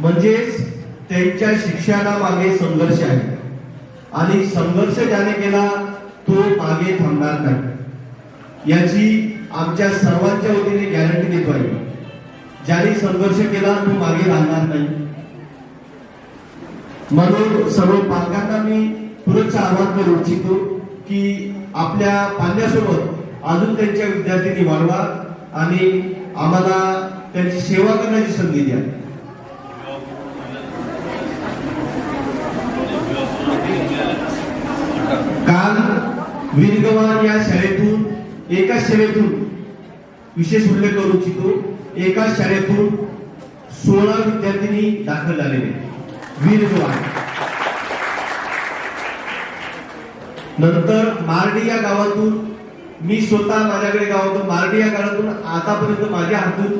म्हणजेच त्यांच्या शिक्षणामागे संघर्ष आहे. आणि संघर्ष ज्याने केला तो मागे थांबणार नाही. याची आमच्या सर्वांच्या वतीने गॅरंटी देतो आहे. ज्याने संघर्ष केला तो मागे राहणार नाही. म्हणून सर्व पालकांना मी पुरच आवाहन करू इच्छितो की आपल्या पाल्यासोबत अजून त्यांच्या विद्यार्थ्यांनी वाढवा आणि आम्हाला त्यांची सेवा करण्याची संधी द्या काल वीरगवार या शाळेतून एका शाळेतून विशेष उल्लेख करू इच्छितो एका शाळेतून सोळा विद्यार्थिनी दाखल झालेले वीरगवार नंतर मार्डी या गावातून मी स्वतः माझ्याकडे गावातून मार्डी या गावातून आतापर्यंत माझ्या हातून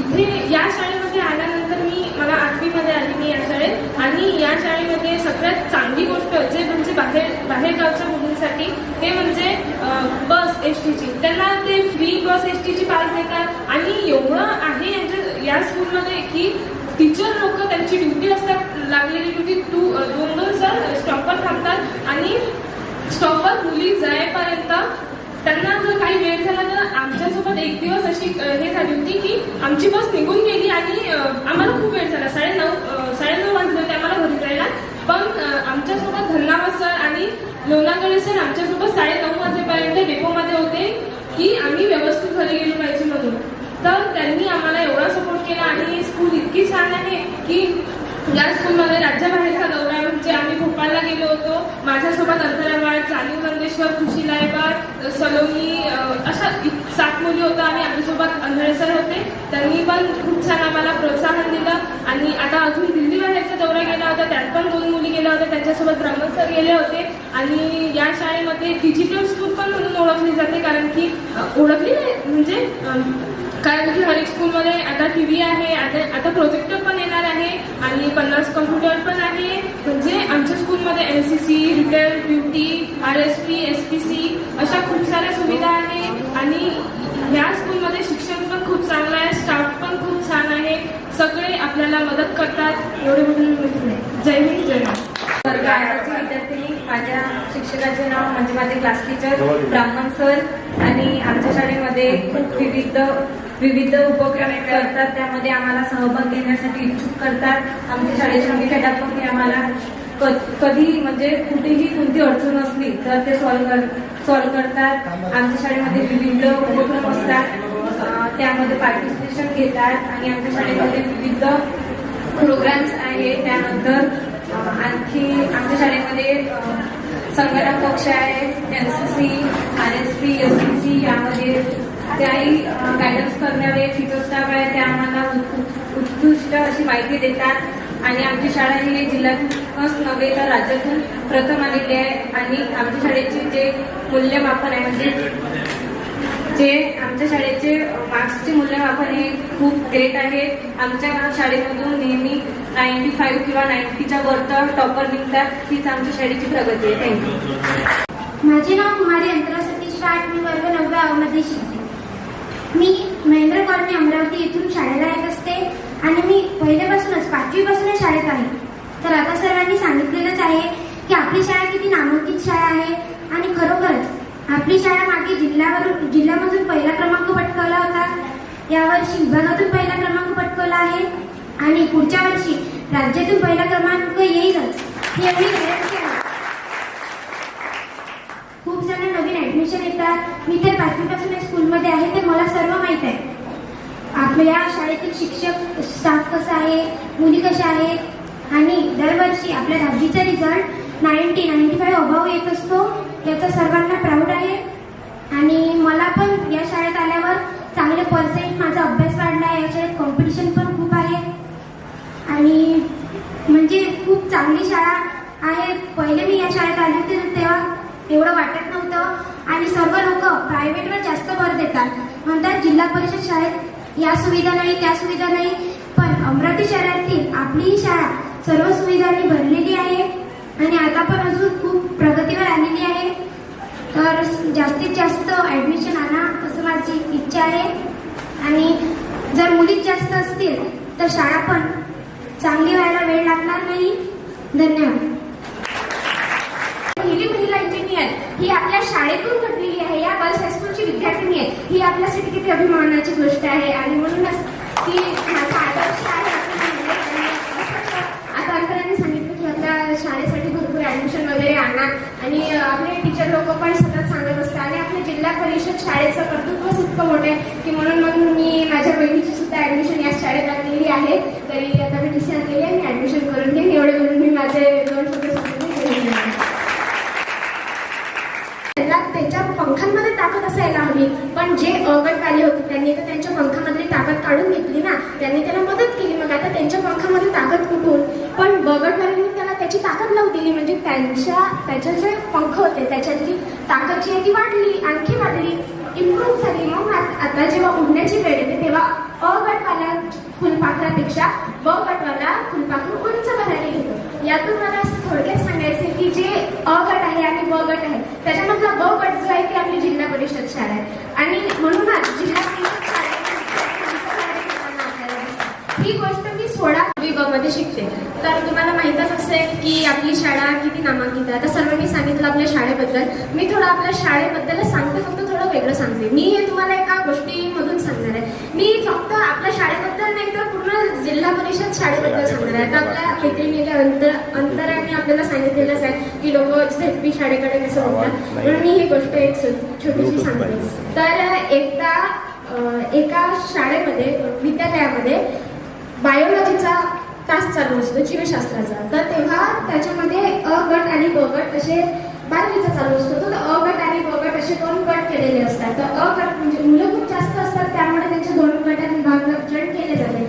इथे या शाळेमध्ये आल्यानंतर मी मला आठवीमध्ये आली मी या शाळेत. आणि या शाळेमध्ये सगळ्यात चांगली गोष्ट जे म्हणजे बाहेर बाहेरगावच्या मुलींसाठी ते म्हणजे बस एस टीची त्यांना ते फ्री बस एस टीची पास देतात. आणि एवढं आहे यांच्या या स्कूलमध्ये की टीचर लोक त्यांची ड्युटी असतात लागलेली ड्युटी टू दोन दोन सर स्टॉपवर थांबतात. आणि स्टॉपवर मुली जाईपर्यंत त्यांना जर काही वेळ झाला तर आमच्यासोबत एक दिवस अशी हे झाली होती की आमची बस निघून गेली आणि आम्हाला खूप वेळ झाला. साडेनऊ साडे नऊ वाजले होते आम्हाला घरी जायला. पण आमच्यासोबत धन्नावत सर आणि लोणागळे सर आमच्यासोबत साडे नऊ वाजेपर्यंत डेपोमध्ये होते की आम्ही व्यवस्थित घरी गेलो पाहिजे म्हणून. तर त्यांनी आम्हाला एवढा सपोर्ट केला आणि स्कूल इतकी छान आहे की या स्कूलमध्ये राज्याबाहेरचा दौरा म्हणजे आम्ही भोपाळला गेलो होतो माझ्यासोबत अंतरावाड जाणीव नंदेश्वर खुशीलायबाट सलोनी अशा सात मुली होत्या आणि आमच्यासोबत अंधळसर होते. त्यांनी पण खूप छान आम्हाला प्रोत्साहन दिलं. आणि आता अजून दिल्लीबाहेरचा दौरा गेला होता त्यात पण दोन मुली गेल्या होत्या. त्यांच्यासोबत ब्रह्मन सर गेले होते. आणि या शाळेमध्ये डिजिटल स्कूल पण म्हणून ओळखली जाते कारण की ओळखली नाही म्हणजे कारण की हर एक स्कूलमध्ये आता टी व्ही आहे आता आता प्रोजेक्टर पण येणार आहे आणि पन्नास कम्प्युटर पण आहे. म्हणजे आमच्या स्कूलमध्ये N C C retail beauty R S P S P C अशा खूप साऱ्या सुविधा आहे. आणि ह्या स्कूलमध्ये शिक्षण पण खूप चांगलं आहे स्टाफ पण खूप छान आहे. सगळे आपल्याला मदत करतात. एवढे म्हणून जय हिंद जय माझ्या शिक्षकाचे नाव म्हणजे माझे क्लास टीचर ब्राह्मण सर. आणि आमच्या शाळेमध्ये खूप विविध विविध उपक्रम करतात. त्यामध्ये आम्हाला सहभाग घेण्यासाठी इच्छुक करतात. आमच्या शाळेच्या मुख्याध्यापक आम्हाला क- कधी म्हणजे कुठेही कोणती अडचण असली तर ते सॉल्व कर सॉल्व करतात. आमच्या शाळेमध्ये विविध उपक्रम असतात. त्यामध्ये पार्टिसिपेशन घेतात आणि आमच्या शाळेमध्ये विविध प्रोग्राम्स आहे त्यानंतर आणखी आमच्या शाळेमध्ये संगणक कक्ष आहे. N C C R S P S P C यामध्ये त्याही गायडन्स करणारे टीचर स्टाफ आहे ते आम्हाला उत्कृष्ट अशी माहिती देतात. आणि आमची शाळा ही जिल्ह्यातूनच नव्हे तर राज्यातून प्रथम आलेली आहे. आणि आमच्या शाळेचे जे मूल्यमापन आहे म्हणजे जे आमच्या शाळेचे मार्क्सचे मूल्यमापन हे खूप ग्रेट आहे. आमच्या शाळेमधून नेहमी नाईन्टी फाईव्ह किंवा नाईन्टीच्या वर तर टॉपर निघतात हीच आमच्या शाळेची प्रगती आहे. थँक्यू माझे नाव कुमारी अंतरा सतीश राठ मी वर्ग नवव्या मध्ये शिकते. मी अमरावती येथून शाळेला येत असते. आणि मी पहिल्यापासूनच पाचवीपासूनच शाळेत आहे. तर आता सर्वांनी सांगितलेलंच आहे की आपली शाळा किती नामांकित शाळा आहे. आणि खरोखरच आपली शाळा मागे जिल्ह्यावरून जिल्ह्यामधून पहिला क्रमांक पटकावला होता. यावर्षी विभागातून पहिला क्रमांक पटकावला आहे. आणि पुढच्या वर्षी राज्यातून पहिला क्रमांक येईलच ही एवढी गॅरंटी आहे. खूप जण नवीन ऍडमिशन येतात. मी तर पाचवीपासून स्कूलमध्ये आहे ते मला सर्व माहीत आहे. आपल्या शाळेतील शिक्षक स्टाफ कसा आहे? मुली कशा आहेत? आणि दरवर्षी आपल्या दहावीचा रिझल्ट नाईन्टी नाईन्टी फाईव्ह अभाव येत असतो याचा सर्वांना प्राऊड आहे. आणि मला पण या शाळेत आल्यावर चांगले पर्सेंट माझा अभ्यास वाढला आहे या शाळेत कॉम्पिटिशन पण खूप आहे. आणि म्हणजे खूप चांगली शाळा आहे. पहिले मी या शाळेत आली होती तेव्हा एवढं वाटत नव्हतं. आणि सर्व लोक प्रायव्हेटवर जास्त भर देतात. म्हणतात जिल्हा परिषद शाळेत या सुविधा नाही त्या सुविधा नाही. पण अमरावती शहरातील आपली ही शाळा सर्व सुविधांनी भरलेली आहे. आणि आता पण अजून खूप प्रगतीवर आलेली आहे. तर जास्तीत जास्त ऍडमिशन आणा असं माझी इच्छा आहे. आणि जर मुलीच जास्त असतील तर शाळा पण चांगली व्हायला वेळ लागणार नाही. धन्यवाद. पहिली महिला इंजिनियर ही आपल्या शाळेतून घडलेली आहे या गर्ल्स हायस्कूलची विद्यार्थी ही आपल्यासाठी किती अभिमानाची गोष्ट आहे. आणि म्हणूनच की माझा आदर्श आहे आता अंकरांनी सांगितलं की आपल्या शाळेसाठी भरपूर ऍडमिशन वगैरे आणा. आणि आपले टीचर लोक पण सतत सांगत असतात. आणि आपल्या जिल्हा परिषद शाळेचं कर्तृत्वच इतकं मोठं आहे की म्हणून मग मी माझ्या बहिणीची सुद्धा ऍडमिशन या शाळेत आणलेली आहे. तरी आता मी टी आणलेली आहे. मी ऍडमिशन करून घेईन. एवढे म्हणून मी माझे दोन शब्द सांगून घेईन. त्यांना त्यांच्या पंखांमध्ये ताकद असायला हवी. पण जे अगटवाले होते त्यांनी तर त्यांच्या पंखामधली ताकद काढून घेतली ना. त्यांनी त्याला मदत केली. मग आता त्यांच्या पंखामध्ये ताकद कुठून? पण बगटवाल्यांनी त्याला त्याची ताकद लावून दिली. म्हणजे त्यांच्या त्याचे जे पंख होते त्याच्यातली ताकद जी आहे ती वाढली आणखी वाढली इम्प्रूव्ह झाली. मग आता जेव्हा उडण्याची वेळ येते तेव्हा अ गटवाल्या फुलपाखरापेक्षा ब गटवाला फुलपाखरू उंच भरायला घेतो यातून मला असं थोडक्यात सांगायचं की जे अ गट आहे आणि ब गट आहे त्याच्या अनुभव पडतो आहे की आपली जिल्हा परिषद शाळा आहे. आणि म्हणूनच जिल्हा परिषद ही गोष्ट मी सोळा वी मध्ये शिकते. तर तुम्हाला माहीतच असेल की आपली शाळा किती नामांकित आहे. आता सर्वांनी सांगितलं आपल्या शाळेबद्दल. मी थोडं आपल्या शाळेबद्दल सांगते फक्त थोडं वेगळं सांगते. मी हे तुम्हाला एका गोष्टीमधून सांगणार आहे. मी फक्त आपल्या शाळेबद्दल नाही तर पूर्ण जिल्हा परिषद शाळेबद्दल सांगणार आहे. आता आपल्या मैत्रिणीला अंतर अंतराने आपल्याला सांगितलेलंच आहे की लोक झेडपी शाळेकडे कसं बघतात म्हणून मी ही गोष्ट एक छोटीशी सांगते. तर एकदा एका शाळेमध्ये विद्यालयामध्ये बायोलॉजीचा तास चालू असतो जीवशास्त्राचा. तर तेव्हा त्याच्यामध्ये अ गट आणि ब गट असे बारावीचा चालू असतो. तर अ गट आणि ब गट असे दोन गट केलेले असतात. तर अ गट म्हणजे मुलं खूप जास्त असतात त्यामुळे त्यांचे दोन गटात विभागजन केले जाते.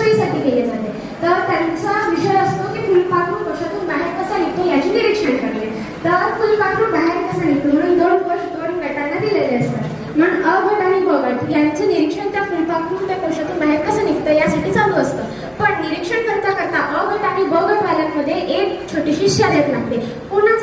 सोयीसाठी केले जाते. तर त्यांचा विषय असतो की फुलपाखरू कशातून बाहेर कसा येतो याचे निरीक्षण करणे. तर फुलपाखरू बाहेर कसा निघतो म्हणून दोन कोश दोन गटांना दिलेले असतात. म्हणून अ गट आणि ब गट यांचं निरीक्षण त्या फुलपाखरू त्या कोशातून बाहेर कसं निघतं यासाठी चालू असतं. पण निरीक्षण करता करता अ गट आणि ब गट वाल्यांमध्ये एक छोटीशी शर्यत लागते.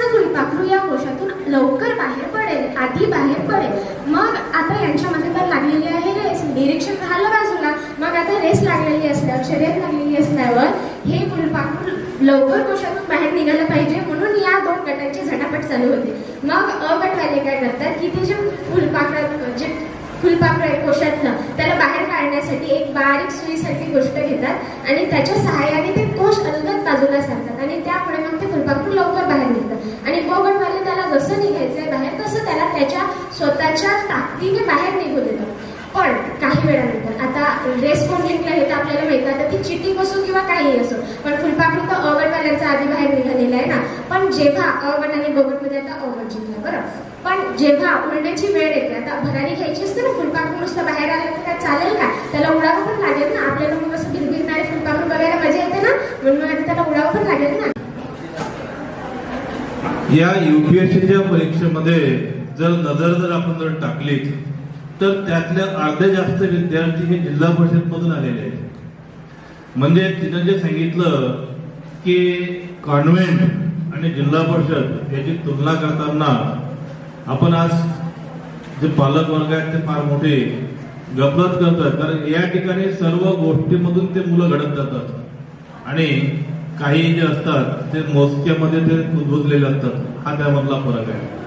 कोणाचं फुलपाखरू या कोशातून लवकर बाहेर पडेल आधी बाहेर पडेल. मग आता यांच्यामध्ये तर लागलेली आहे रेस. निरीक्षण राहिलं बाजूला. मग आता रेस लागलेली असल्यावर शर्यत लागलेली असल्यावर हे फुलपाखरू लवकर कोशातून बाहेर निघालं पाहिजे. म्हणून या दोन गटांची झटापट चालू होते. मग अ गटवाले काय करतात की ते जे फुलपाखर जे फुलपाखर आहे कोशातलं त्याला बाहेर काढण्यासाठी एक बारीक सुईसारखी गोष्ट घेतात. आणि त्याच्या सहाय्याने ते कोश अलगद बाजूला सारतात आणि त्यामुळे मग ते फुलपाखरू लवकर बाहेर निघतात. आणि बोगटवाले त्याला जसं निघायचंय बाहेर तसं त्याला त्याच्या स्वतःच्या ताकदीने बाहेर निघू देतात. पण काही वेळानंतर आता रेस कोण जिंकला हे तर आपल्याला मिळतात तर ती चिटिंग असो किंवा काहीही असो पण फुलपाखरू तर अवगटवाल्यांचा आधी बाहेर निघालेला आहे ना. पण जेव्हा अवगट आणि बगटमध्ये आता अवगट जिंकला बरं. पण जेव्हा उडण्याची वेळ येते आता भरारी घ्यायची असते ना फुलपाखरू नुसतं बाहेर आलं तर काय चालेल का? त्याला उडावं पण लागेल ना. आपल्याला मग असं गिरगिरणारे फुलपाखरू बघायला मजा म्हणून आता त्याला उडावं पण लागेल ना. या युपीएससीच्या परीक्षेमध्ये जर नजर जर आपण जर टाकली तर त्यातल्या अर्धे जास्त विद्यार्थी हे जिल्हा परिषद मधून आलेले आहेत. म्हणजे तिनं जे सांगितलं की कॉन्व्हेंट आणि जिल्हा परिषद याची तुलना करताना आपण आज जे पालक वर्ग आहेत ते फार मोठे गफलत करतात. कारण या ठिकाणी सर्व गोष्टीमधून ते मुलं घडत जातात. आणि काही जे असतात ते मोजक्यामध्ये ते कुजबुजलेले असतात. हा त्यामधला फरक आहे.